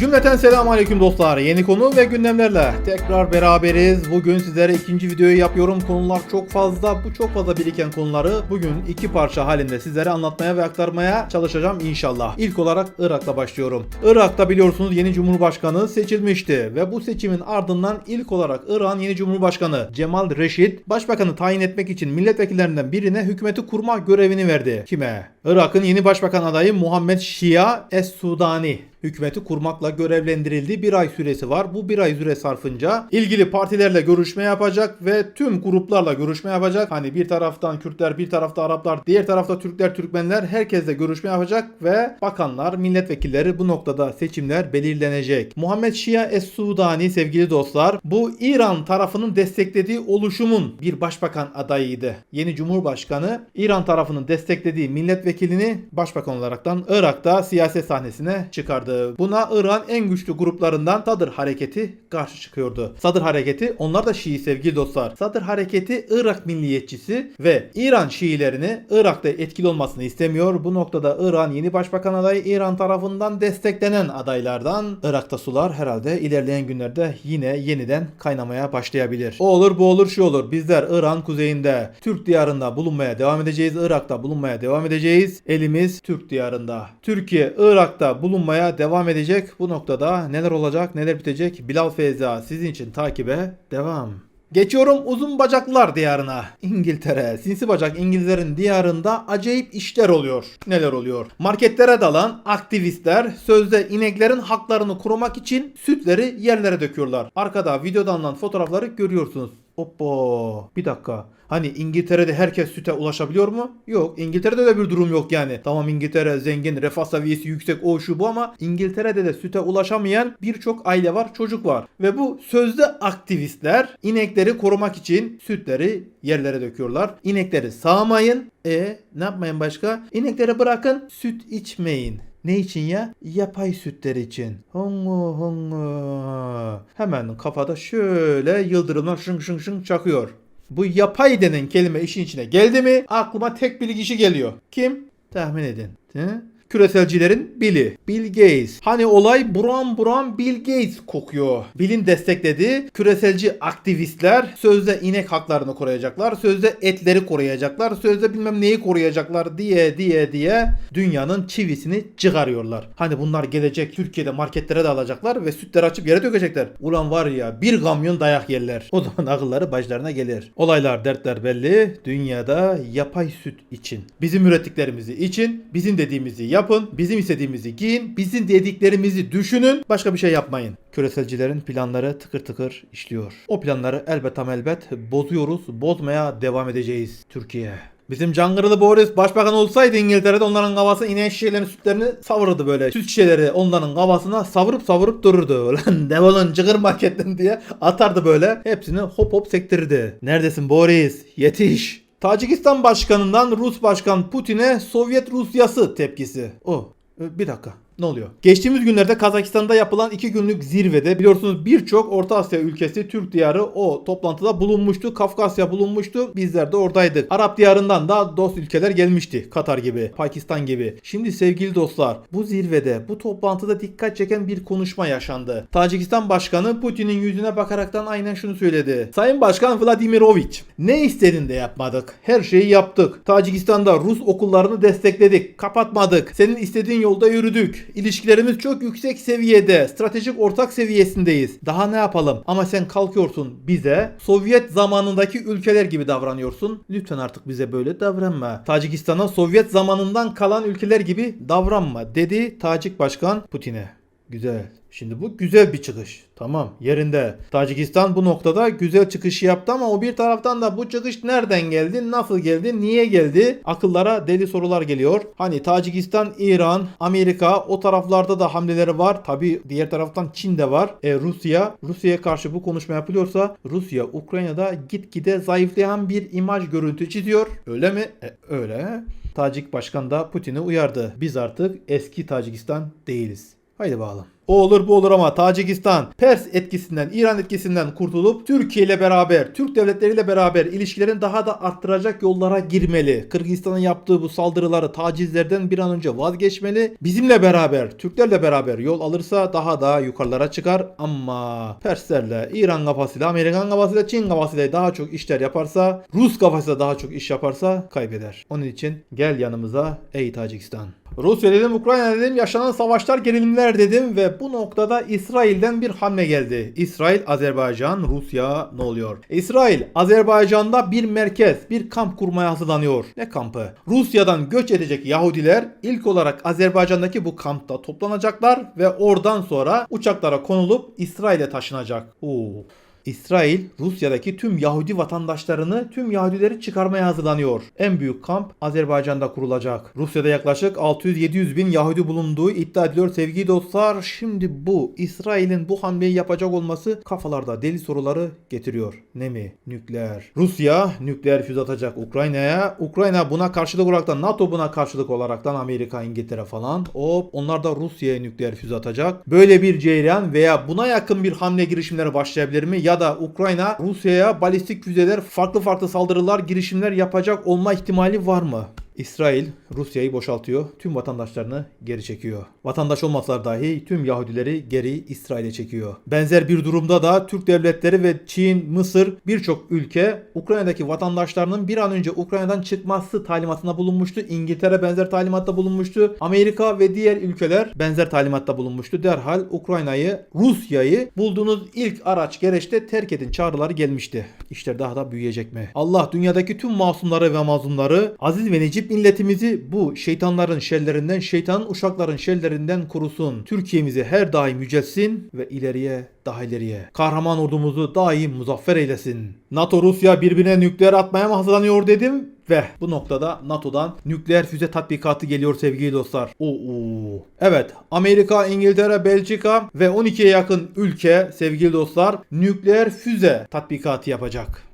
Cümleten selamun aleyküm dostlar. Yeni konu ve gündemlerle tekrar beraberiz. Bugün sizlere ikinci videoyu yapıyorum. Konular çok fazla. Bu çok fazla biriken konuları bugün iki parça halinde sizlere anlatmaya ve aktarmaya çalışacağım inşallah. İlk olarak Irak'ta başlıyorum. Irak'ta biliyorsunuz yeni cumhurbaşkanı seçilmişti ve bu seçimin ardından ilk olarak Irak'ın yeni cumhurbaşkanı Cemal Reşit başbakanı tayin etmek için milletvekillerinden birine hükümeti kurma görevini verdi. Kime? Irak'ın yeni başbakan adayı Muhammed Şia Es-Sudani hükümeti kurmakla görevlendirildi. Bir ay süresi var. Bu bir ay süre sarfınca ilgili partilerle görüşme yapacak ve tüm gruplarla görüşme yapacak. Hani bir taraftan Kürtler, bir tarafta Araplar, diğer tarafta Türkler, Türkmenler herkesle görüşme yapacak ve bakanlar, milletvekilleri bu noktada seçimler belirlenecek. Muhammed Şia Es-Sudani sevgili dostlar bu İran tarafının desteklediği oluşumun bir başbakan adayıydı. Yeni Cumhurbaşkanı İran tarafının desteklediği milletvekilini başbakan olaraktan Irak'ta siyaset sahnesine çıkardı. Buna İran en güçlü gruplarından Sadr Hareketi karşı çıkıyordu. Sadr Hareketi onlar da Şii sevgili dostlar. Sadr Hareketi Irak milliyetçisi ve İran Şiilerini Irak'ta etkili olmasını istemiyor. Bu noktada İran yeni başbakan adayı İran tarafından desteklenen adaylardan Irak'ta sular herhalde ilerleyen günlerde yine yeniden kaynamaya başlayabilir. O olur bu olur şu olur. Bizler İran kuzeyinde Türk diyarında bulunmaya devam edeceğiz. Irak'ta bulunmaya devam edeceğiz. Elimiz Türk diyarında. Türkiye Irak'ta bulunmaya devam edecek. Bu noktada neler olacak neler bitecek Bilal Feyza sizin için takibe devam. Geçiyorum uzun bacaklar diyarına. İngiltere. Sinsi bacak İngilizlerin diyarında acayip işler oluyor. Neler oluyor? Marketlere dalan aktivistler sözde ineklerin haklarını korumak için sütleri yerlere döküyorlar. Arkada videoda alınan fotoğrafları görüyorsunuz. Hoppa. Bir dakika. Hani İngiltere'de herkes süte ulaşabiliyor mu? Yok. İngiltere'de de bir durum yok yani. Tamam İngiltere zengin, refah seviyesi yüksek o şu bu ama İngiltere'de de süte ulaşamayan birçok aile var, çocuk var. Ve bu sözde aktivistler inekleri korumak için sütleri yerlere döküyorlar. İnekleri sağmayın. E ne yapmayın başka? İnekleri bırakın, süt içmeyin. Ne için ya? Yapay sütler için. Hongu hongu. Hemen kafada şöyle yıldırımlar şın şın şın çakıyor. Bu yapay denen kelime işin içine geldi mi aklıma tek bir kişi geliyor. Kim? Tahmin edin. He? Küreselcilerin Bill'i. Bill Gates. Hani olay buram buram Bill Gates kokuyor. Bill'in desteklediği küreselci aktivistler sözde inek haklarını koruyacaklar. Sözde etleri koruyacaklar. Sözde bilmem neyi koruyacaklar diye diye diye dünyanın çivisini çıkarıyorlar. Hani bunlar gelecek Türkiye'de marketlere de alacaklar ve sütleri açıp yere dökecekler. Ulan var ya bir kamyon dayak yerler. O zaman akılları başlarına gelir. Olaylar dertler belli. Dünyada yapay süt için. Bizim ürettiklerimizi için. Bizim dediğimizi yapın. Bizim istediğimizi giyin. Bizim dediklerimizi düşünün. Başka bir şey yapmayın. Küreselcilerin planları tıkır tıkır işliyor. O planları elbet ama elbet bozuyoruz. Bozmaya devam edeceğiz Türkiye. Bizim Cangırlı Boris başbakan olsaydı İngiltere'de onların kafasına inen şişelerin sütlerini savururdu böyle. Süt şişeleri onların kafasına savurup savurup dururdu. Lan devolun çıkır marketten diye atardı böyle. Hepsini hop hop sektirirdi. Neredesin Boris? Yetiş. Tacikistan başkanından Rus başkan Putin'e Sovyet Rusyası tepkisi. O. e, Bir dakika. Ne oluyor? Geçtiğimiz günlerde Kazakistan'da yapılan iki günlük zirvede biliyorsunuz birçok Orta Asya ülkesi Türk diyarı o toplantıda bulunmuştu. Kafkasya bulunmuştu. Bizler de oradaydık. Arap diyarından da dost ülkeler gelmişti. Katar gibi, Pakistan gibi. Şimdi sevgili dostlar bu zirvede bu toplantıda dikkat çeken bir konuşma yaşandı. Tacikistan Başkanı Putin'in yüzüne bakaraktan aynen şunu söyledi. Sayın Başkan Vladimirovich ne istedin de yapmadık. Her şeyi yaptık. Tacikistan'da Rus okullarını destekledik. Kapatmadık. Senin istediğin yolda yürüdük. İlişkilerimiz çok yüksek seviyede. Stratejik ortak seviyesindeyiz. Daha ne yapalım? Ama sen kalkıyorsun bize Sovyet zamanındaki ülkeler gibi davranıyorsun. Lütfen artık bize böyle davranma. Tacikistan'a Sovyet zamanından kalan ülkeler gibi davranma dedi Tacik Başkan Putin'e. Güzel. Şimdi bu güzel bir çıkış. Tamam yerinde. Tacikistan bu noktada güzel çıkışı yaptı ama o bir taraftan da bu çıkış nereden geldi, nasıl geldi, niye geldi? Akıllara deli sorular geliyor. Hani Tacikistan, İran, Amerika o taraflarda da hamleleri var. Tabi diğer taraftan Çin de var. E, Rusya, Rusya'ya karşı bu konuşma yapılıyorsa Rusya, Ukrayna'da gitgide zayıflayan bir imaj görüntü çiziyor. Öyle mi? E, öyle. Tacik başkan da Putin'i uyardı. Biz artık eski Tacikistan değiliz. Haydi bakalım. O olur bu olur ama Tacikistan Pers etkisinden, İran etkisinden kurtulup Türkiye ile beraber, Türk devletleriyle beraber ilişkilerin daha da arttıracak yollara girmeli. Kırgızistan'ın yaptığı bu saldırıları, tacizlerden bir an önce vazgeçmeli. Bizimle beraber, Türklerle beraber yol alırsa daha da yukarılara çıkar ama Perslerle, İran kafasıyla, Amerikan kafasıyla, Çin kafasıyla daha çok işler yaparsa, Rus kafasıyla daha çok iş yaparsa kaybeder. Onun için gel yanımıza ey Tacikistan. Rusya dedim, Ukrayna dedim, yaşanan savaşlar, gerilimler dedim ve bu noktada İsrail'den bir hamle geldi. İsrail, Azerbaycan, Rusya ne oluyor? İsrail, Azerbaycan'da bir merkez, bir kamp kurmaya hazırlanıyor. Ne kampı? Rusya'dan göç edecek Yahudiler ilk olarak Azerbaycan'daki bu kampta toplanacaklar ve oradan sonra uçaklara konulup İsrail'e taşınacak. Oo. İsrail Rusya'daki tüm Yahudi vatandaşlarını, tüm Yahudileri çıkarmaya hazırlanıyor. En büyük kamp Azerbaycan'da kurulacak. Rusya'da yaklaşık 600-700 bin Yahudi bulunduğu iddia ediliyor sevgili dostlar. Şimdi bu İsrail'in bu hamleyi yapacak olması kafalarda deli soruları getiriyor. Ne mi? Nükleer. Rusya nükleer füze atacak Ukrayna'ya. Ukrayna buna karşılık olarak da NATO buna karşılık olarak da Amerika, İngiltere falan. Hop onlar da Rusya'ya nükleer füze atacak. Böyle bir cereyan veya buna yakın bir hamle girişimleri başlayabilir mi? Ya da Ukrayna Rusya'ya balistik füzeler farklı farklı saldırılar girişimler yapacak olma ihtimali var mı? İsrail Rusya'yı boşaltıyor. Tüm vatandaşlarını geri çekiyor. Vatandaş olmasalar dahi tüm Yahudileri geri İsrail'e çekiyor. Benzer bir durumda da Türk devletleri ve Çin, Mısır birçok ülke Ukrayna'daki vatandaşlarının bir an önce Ukrayna'dan çıkması talimatına bulunmuştu. İngiltere benzer talimatta bulunmuştu. Amerika ve diğer ülkeler benzer talimatta bulunmuştu. Derhal Ukrayna'yı, Rusya'yı bulduğunuz ilk araç gereçte terk edin çağrıları gelmişti. İşler daha da büyüyecek mi? Allah dünyadaki tüm masumları ve mazlumları aziz ve necip milletimizi bu şeytanların şerlerinden, şeytanın uşakların şerlerinden korusun. Türkiye'mizi her daim yücelsin ve ileriye daha ileriye. Kahraman ordumuzu daim muzaffer eylesin. NATO Rusya birbirine nükleer atmaya mı hazırlanıyor dedim ve bu noktada NATO'dan nükleer füze tatbikatı geliyor sevgili dostlar. Oo. Evet Amerika, İngiltere, Belçika ve 12'ye yakın ülke sevgili dostlar nükleer füze tatbikatı yapacak.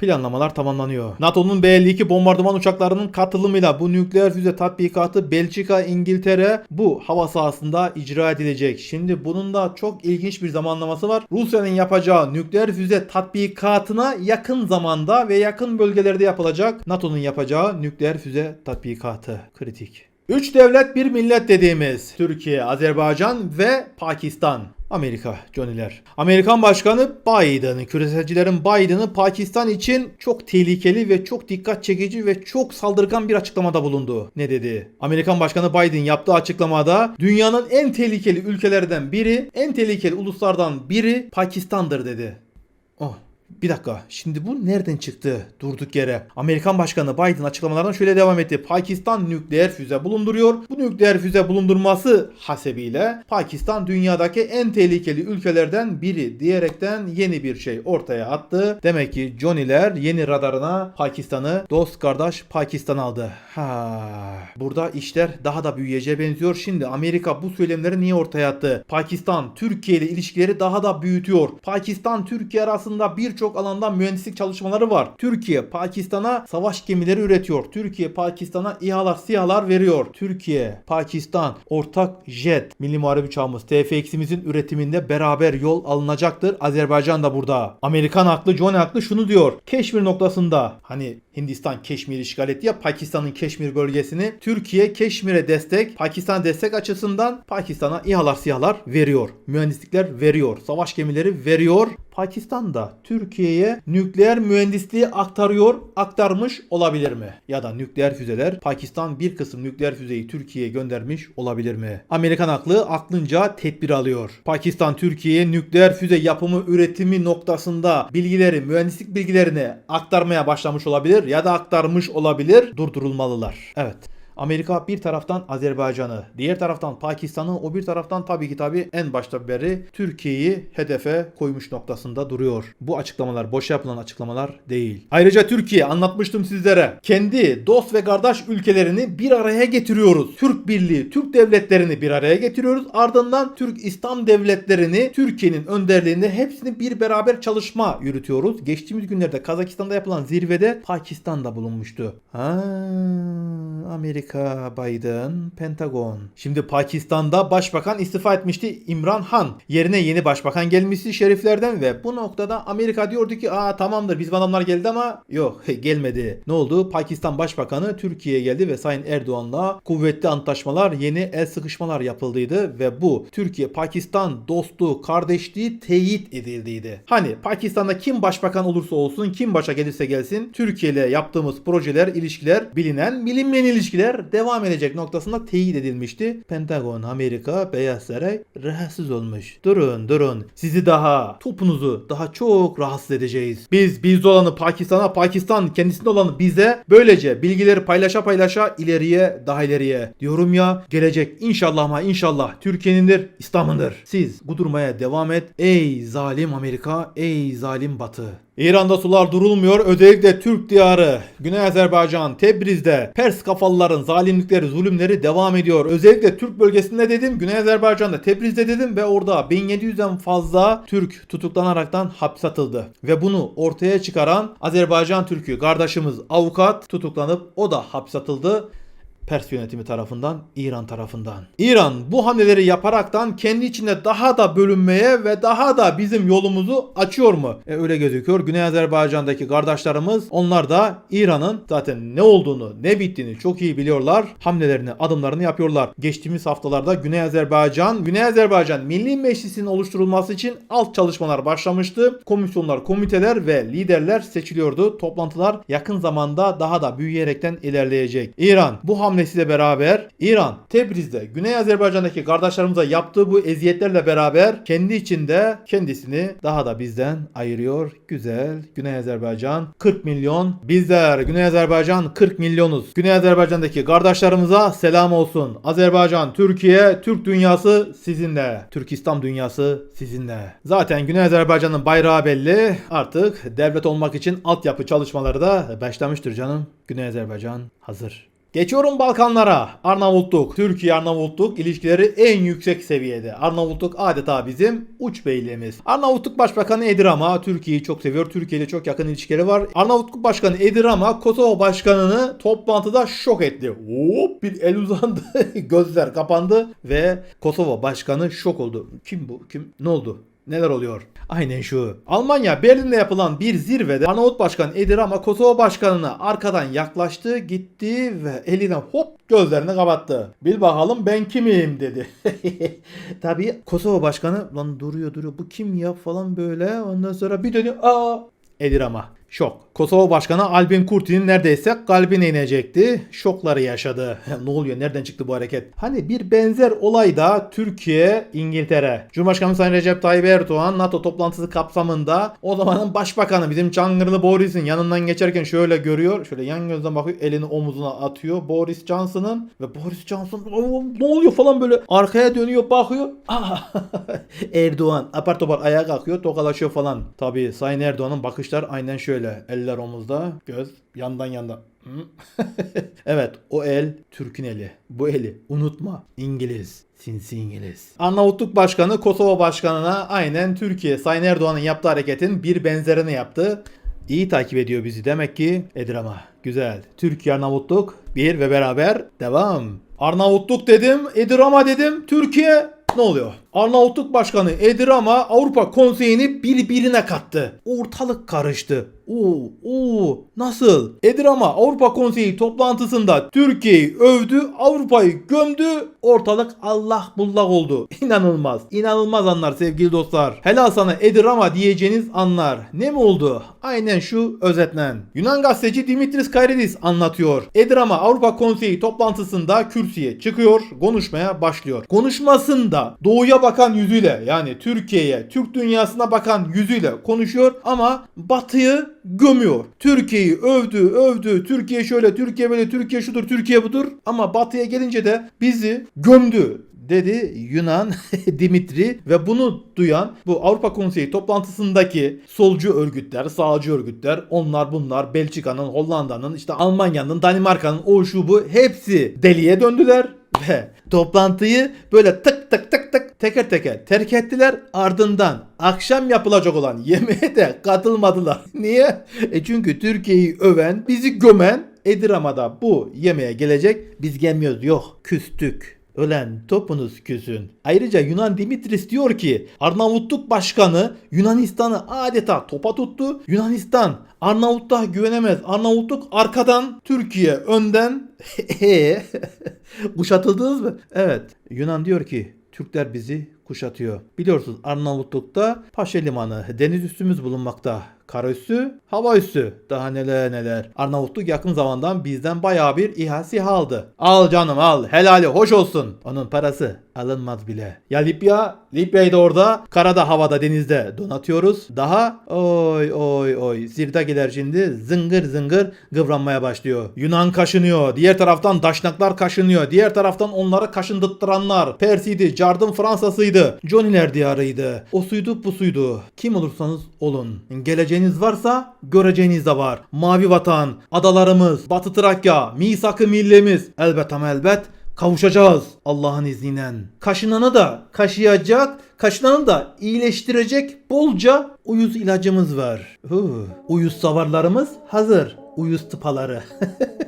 Planlamalar tamamlanıyor. NATO'nun B-52 bombardıman uçaklarının katılımıyla bu nükleer füze tatbikatı Belçika, İngiltere bu hava sahasında icra edilecek. Şimdi bunun da çok ilginç bir zamanlaması var. Rusya'nın yapacağı nükleer füze tatbikatına yakın zamanda ve yakın bölgelerde yapılacak NATO'nun yapacağı nükleer füze tatbikatı. Kritik. Üç devlet bir millet dediğimiz Türkiye, Azerbaycan ve Pakistan. Amerika, Johnny'ler. Amerikan Başkanı Biden, küreselcilerin Biden'ı Pakistan için çok tehlikeli ve çok dikkat çekici ve çok saldırgan bir açıklamada bulundu. Ne dedi? Amerikan Başkanı Biden yaptığı açıklamada dünyanın en tehlikeli ülkelerden biri, en tehlikeli uluslardan biri Pakistan'dır dedi. Oh. Bir dakika. Şimdi bu nereden çıktı durduk yere? Amerikan Başkanı Biden açıklamalardan şöyle devam etti. Pakistan nükleer füze bulunduruyor. Bu nükleer füze bulundurması hasebiyle Pakistan dünyadaki en tehlikeli ülkelerden biri diyerekten yeni bir şey ortaya attı. Demek ki Johnny'ler yeni radarına Pakistan'ı dost kardeş Pakistan aldı. Ha. Burada işler daha da büyüyeceğe benziyor. Şimdi Amerika bu söylemleri niye ortaya attı? Pakistan Türkiye ile ilişkileri daha da büyütüyor. Pakistan Türkiye arasında birçok alanda mühendislik çalışmaları var. Türkiye Pakistan'a savaş gemileri üretiyor. Türkiye Pakistan'a İHA'lar, SİHA'lar veriyor. Türkiye, Pakistan ortak jet milli muharip uçağımız TFX'imizin üretiminde beraber yol alınacaktır. Azerbaycan da burada. Amerikan haklı, John haklı şunu diyor. Keşmir noktasında hani Hindistan Keşmir'i işgal etti ya Pakistan'ın Keşmir bölgesini. Türkiye Keşmir'e destek, Pakistan destek açısından Pakistan'a İHA'lar, SİHA'lar veriyor. Mühendislikler veriyor. Savaş gemileri veriyor. Pakistan da Türkiye'ye nükleer mühendisliği aktarıyor, aktarmış olabilir mi? Ya da nükleer füzeler Pakistan bir kısım nükleer füzeyi Türkiye'ye göndermiş olabilir mi? Amerikan aklı aklınca tedbir alıyor. Pakistan Türkiye'ye nükleer füze yapımı üretimi noktasında bilgileri, mühendislik bilgilerini aktarmaya başlamış olabilir ya da aktarmış olabilir. Durdurulmalılar. Evet. Amerika bir taraftan Azerbaycan'ı, diğer taraftan Pakistan'ı, o bir taraftan tabii ki tabii en başta beri Türkiye'yi hedefe koymuş noktasında duruyor. Bu açıklamalar boş yapılan açıklamalar değil. Ayrıca Türkiye anlatmıştım sizlere. Kendi dost ve kardeş ülkelerini bir araya getiriyoruz. Türk Birliği, Türk devletlerini bir araya getiriyoruz. Ardından Türk İslam devletlerini Türkiye'nin önderliğinde hepsini bir beraber çalışma yürütüyoruz. Geçtiğimiz günlerde Kazakistan'da yapılan zirvede Pakistan'da bulunmuştu. Ha, Amerika Amerika, Biden, Pentagon. Şimdi Pakistan'da başbakan istifa etmişti İmran Han. Yerine yeni başbakan gelmişti şeriflerden ve bu noktada Amerika diyordu ki aa tamamdır bizim adamlar geldi ama yok gelmedi. Ne oldu? Pakistan Başbakanı Türkiye'ye geldi ve Sayın Erdoğan'la kuvvetli antlaşmalar, yeni el sıkışmalar yapıldıydı ve bu Türkiye-Pakistan dostluğu, kardeşliği teyit edildiydi. Hani Pakistan'da kim başbakan olursa olsun, kim başa gelirse gelsin Türkiye ile yaptığımız projeler, ilişkiler, bilinen, bilinmeyen ilişkiler devam edecek noktasında teyit edilmişti. Pentagon, Amerika, Beyaz Saray rahatsız olmuş. Durun, durun. Sizi daha, topunuzu daha çok rahatsız edeceğiz. Biz bizde olanı Pakistan'a, Pakistan kendisinde olanı bize böylece bilgileri paylaşa paylaşa ileriye daha ileriye. Diyorum ya gelecek inşallah ama inşallah Türkiye'nindir, İslam'ındır. Siz kudurmaya devam et. Ey zalim Amerika, ey zalim Batı. İran'da sular durulmuyor. Özellikle Türk diyarı, Güney Azerbaycan, Tebriz'de Pers kafalıların zalimlikleri, zulümleri devam ediyor. Özellikle Türk bölgesinde dedim, Güney Azerbaycan'da, Tebriz'de dedim ve orada 1700'den fazla Türk tutuklanaraktan hapse atıldı. Ve bunu ortaya çıkaran Azerbaycan Türk'ü kardeşimiz avukat tutuklanıp o da hapse atıldı. Pers yönetimi tarafından, İran tarafından. İran bu hamleleri yaparaktan kendi içinde daha da bölünmeye ve daha da bizim yolumuzu açıyor mu? E, öyle gözüküyor. Güney Azerbaycan'daki kardeşlerimiz onlar da İran'ın zaten ne olduğunu, ne bittiğini çok iyi biliyorlar. Hamlelerini, adımlarını yapıyorlar. Geçtiğimiz haftalarda Güney Azerbaycan, Güney Azerbaycan Milli Meclisi'nin oluşturulması için alt çalışmalar başlamıştı. Komisyonlar, komiteler ve liderler seçiliyordu. Toplantılar yakın zamanda daha da büyüyerekten ilerleyecek. İran bu hamlesiyle beraber İran Tebriz'de Güney Azerbaycan'daki kardeşlerimize yaptığı bu eziyetlerle beraber kendi içinde kendisini daha da bizden ayırıyor. Güzel. Güney Azerbaycan 40 milyon. Bizler Güney Azerbaycan 40 milyonuz. Güney Azerbaycan'daki kardeşlerimize selam olsun. Azerbaycan, Türkiye, Türk dünyası sizinle. Türk İslam dünyası sizinle. Zaten Güney Azerbaycan'ın bayrağı belli. Artık devlet olmak için altyapı çalışmaları da başlamıştır canım. Güney Azerbaycan hazır. Geçiyorum Balkanlara. Arnavutluk, Türkiye Arnavutluk ilişkileri en yüksek seviyede. Arnavutluk adeta bizim uç beyliğimiz. Arnavutluk Başbakanı Edirama Türkiye'yi çok seviyor. Türkiye ile çok yakın ilişkileri var. Arnavutluk Başkanı Edirama Kosova Başkanı'nı toplantıda şok etti. Hop bir el uzandı. Gözler kapandı ve Kosova Başkanı şok oldu. Kim bu? Kim? Ne oldu? Neler oluyor? Aynen şu. Almanya Berlin'de yapılan bir zirvede Arnavut Başkan Edi Rama Kosova Başkanı'na arkadan yaklaştı, gitti ve eline hop gözlerini kapattı. Bil bakalım ben kimim dedi. Tabii Kosova Başkanı lan duruyor duruyor bu kim ya falan böyle. Ondan sonra bir dönüyor. Aa Edi Rama. Şok. Kosova Başkanı Albin Kurti'nin neredeyse kalbine inecekti. Şokları yaşadı. ne oluyor? Nereden çıktı bu hareket? Hani bir benzer olay da Türkiye, İngiltere. Cumhurbaşkanı Sayın Recep Tayyip Erdoğan NATO toplantısı kapsamında o zamanın başbakanı bizim Çangırlı Boris'in yanından geçerken şöyle görüyor. Şöyle yan gözden bakıyor. Elini omuzuna atıyor Boris Johnson'ın. Ve Boris Johnson "Oo, ne oluyor falan böyle arkaya dönüyor bakıyor. Aa, Erdoğan apar topar ayağa kalkıyor tokalaşıyor falan. Tabii Sayın Erdoğan'ın bakışlar aynen şöyle. Eller omuzda, göz yandan. Hı? evet o el Türk'ün eli. Bu eli unutma İngiliz. Sinsi İngiliz. Arnavutluk Başkanı Kosova Başkanı'na aynen Türkiye Sayın Erdoğan'ın yaptığı hareketin bir benzerini yaptı. İyi takip ediyor bizi demek ki Edirama. Güzel. Türkiye Arnavutluk bir ve beraber devam. Arnavutluk dedim, Edirama dedim, Türkiye ne oluyor? Arnavutluk Başkanı Edirama Avrupa Konseyi'ni birbirine kattı. Ortalık karıştı. Oo, oo, nasıl? Edirama Avrupa Konseyi toplantısında Türkiye'yi övdü, Avrupa'yı gömdü, ortalık Allah bullak oldu. İnanılmaz, inanılmaz anlar sevgili dostlar. Helal sana Edirama diyeceğiniz anlar. Ne mi oldu? Aynen şu özetlen. Yunan gazeteci Dimitris Kairidis anlatıyor. Edirama Avrupa Konseyi toplantısında kürsüye çıkıyor, konuşmaya başlıyor. Konuşmasında doğuya bakan yüzüyle yani Türkiye'ye, Türk dünyasına bakan yüzüyle konuşuyor ama batıyı gömüyor. Türkiye'yi övdü, övdü. Türkiye şöyle, Türkiye böyle, Türkiye şudur, Türkiye budur. Ama batıya gelince de bizi gömdü dedi Yunan Dimitri ve bunu duyan bu Avrupa Konseyi toplantısındaki solcu örgütler, sağcı örgütler, onlar bunlar Belçika'nın, Hollanda'nın, işte Almanya'nın, Danimarka'nın o şu bu hepsi deliye döndüler ve toplantıyı böyle tık tık tık tık teker teker terk ettiler. Ardından akşam yapılacak olan yemeğe de katılmadılar. Niye? E çünkü Türkiye'yi öven, bizi gömen Edirama'da bu yemeğe gelecek. Biz gelmiyoruz. Yok. Küstük. Ölen topunuz küsün. Ayrıca Yunan Dimitris diyor ki Arnavutluk Başkanı Yunanistan'ı adeta topa tuttu. Yunanistan Arnavutluğa güvenemez. Arnavutluk arkadan, Türkiye önden. Kuşatıldınız mı? Evet. Yunan diyor ki Türkler bizi kuşatıyor. Biliyorsunuz Arnavutluk'ta Paşa Limanı, deniz üssümüz bulunmakta. Kara üssü, hava üssü. Daha neler neler. Arnavutluk yakın zamandan bizden bayağı bir İHA SİHA aldı. Al canım al. Helali hoş olsun. Onun parası alınmaz bile. Ya Libya, Libya'yı da orada karada, havada, denizde donatıyoruz. Daha oy oy oy. Zirdakiler şimdi zıngır zıngır kıvranmaya başlıyor. Yunan kaşınıyor. Diğer taraftan Daşnaklar kaşınıyor. Diğer taraftan onları kaşındırttıranlar. Persiydi, Cardım Fransa'sıydı. Johnny'ler diyarıydı. O suydu bu suydu. Kim olursanız olun. Geleceğiniz varsa göreceğiniz de var. Mavi vatan, adalarımız, Batı Trakya, misak-ı millemiz. Elbet ama elbet kavuşacağız Allah'ın izniyle. Kaşınanı da kaşıyacak, kaşınanı da iyileştirecek bolca uyuz ilacımız var. Uyuz savarlarımız hazır. Uyuz tıpaları.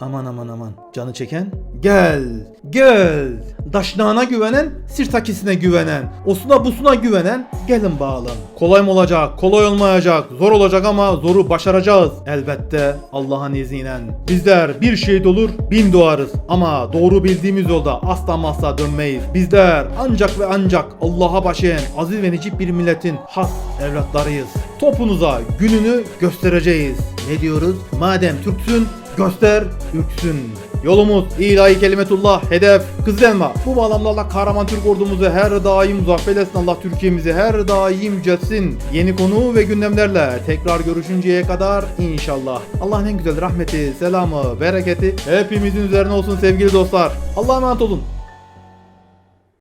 aman aman aman. Canı çeken gel gel. Daşnağına güvenen sirtakisine güvenen. Osuna busuna güvenen gelin bağlan. Kolay mı olacak? Kolay olmayacak. Zor olacak ama zoru başaracağız. Elbette Allah'ın izniyle. Bizler bir şehit olur bin doğarız. Ama doğru bildiğimiz yolda asla masla dönmeyiz. Bizler ancak ve ancak Allah'a başlayan aziz ve necip bir milletin has evlatlarıyız. Topunuza gününü göstereceğiz. Ne diyoruz? Madem Türksün göster ürksün. Yolumuz ilahi kelimetullah, hedef Kızıl Elma. Bu bağlamlarla kahraman Türk ordumuzu her daim muzaffer etsin Allah Türkiye'mizi her daim yüceltsin. Yeni konu ve gündemlerle tekrar görüşünceye kadar inşallah. Allah'ın en güzel rahmeti, selamı, bereketi hepimizin üzerine olsun sevgili dostlar. Allah'a emanet olun.